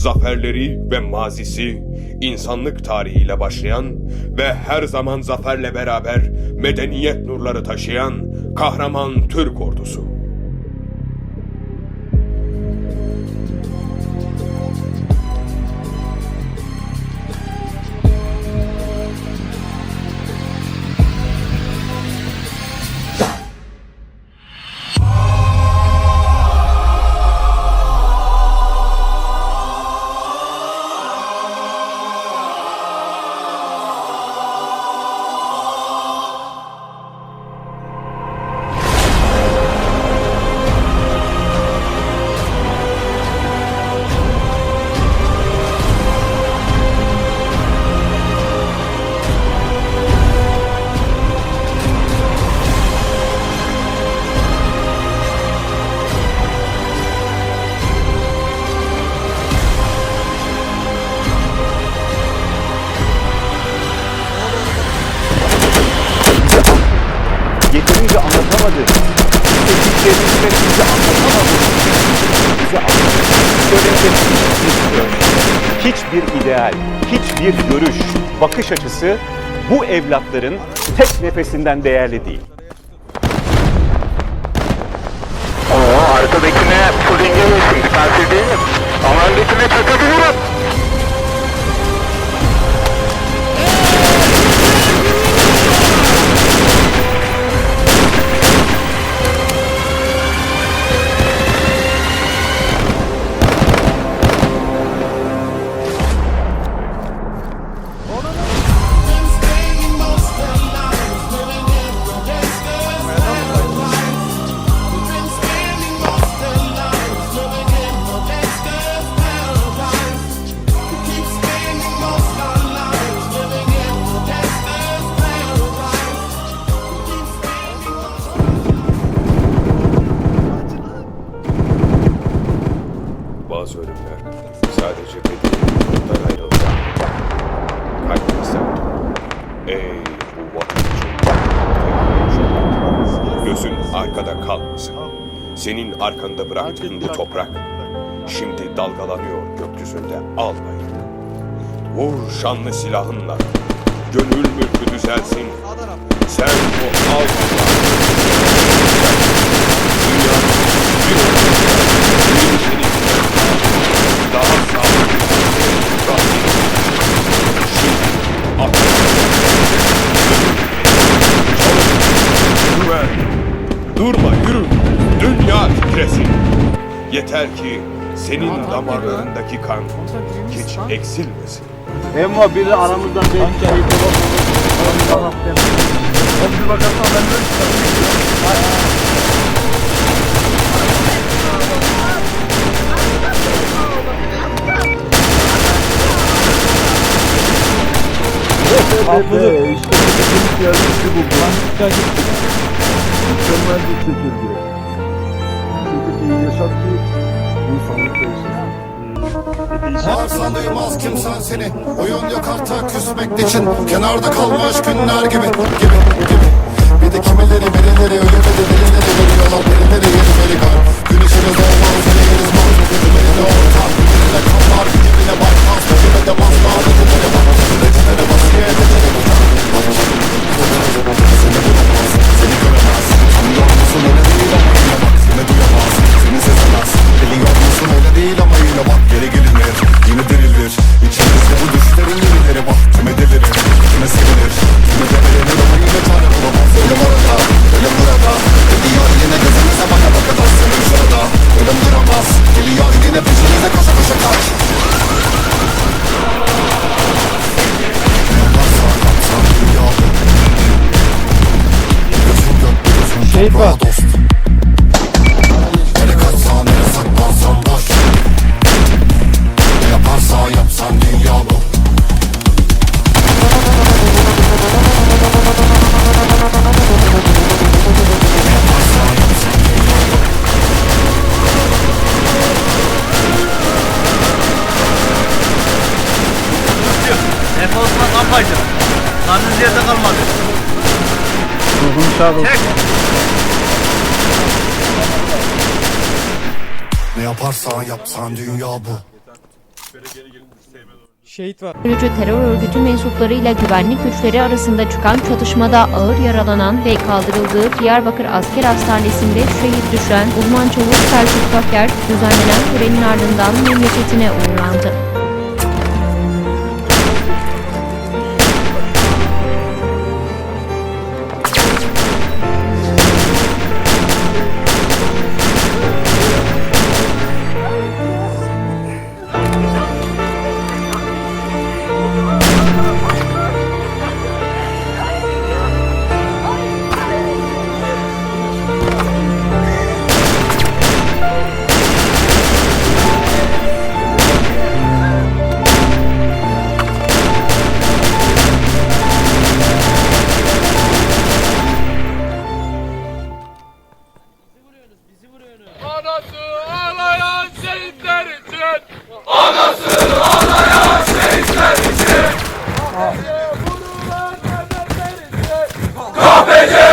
zaferleri ve mazisi insanlık tarihiyle başlayan ve her zaman zaferle beraber medeniyet nurları taşıyan kahraman Türk ordusu. Yeterince anlatamadı. Sevdiklerini ve bize anlatamadı. Bize anlatamadı. Hiçbir ideal, hiçbir görüş, bakış açısı bu evlatların tek nefesinden değerli değil. Oo arkadakine pudinge yesin dikkatsiz değilim. Ama öndekine çakabilirim. Bazı ölümler sadece bedenimden ayrılacak. Kalbimi. Ey bu. Gözün arkada kalmasın. Senin arkanda bıraktığın bu toprak şimdi dalgalanıyor gökyüzünde al bayını. Vur şanlı silahınla. Gönül mülkü düzelsin. Sen bu al Dünyanın Yeter ki senin damarlarındaki kan hiç eksilmesin. Ama biri aramızdan belki ayıp olamaz. Bir bakarsan ben de Abladı. İşte bu. Mükemmel bir çekirge. Çünkü iyi yaşat ki insanlık değişsin. Bağırsan kimsen seni Oyun yok artık küsmek için Kenarda kalmış günler gibi Kampaydı. Karnınız yerde kalmadı. Ruhun şad olsun. Çek. Ne yaparsan yapsan dünya bu Şehit var. Terörcü terör örgütü mensuplarıyla güvenlik güçleri arasında çıkan çatışmada ağır yaralanan ve kaldırıldığı Diyarbakır Asker Hastanesi'nde şehit düşen uzman çavuş Selçuk Baker düzenlenen törenin ardından memleketine uğurlandı. Jai Jai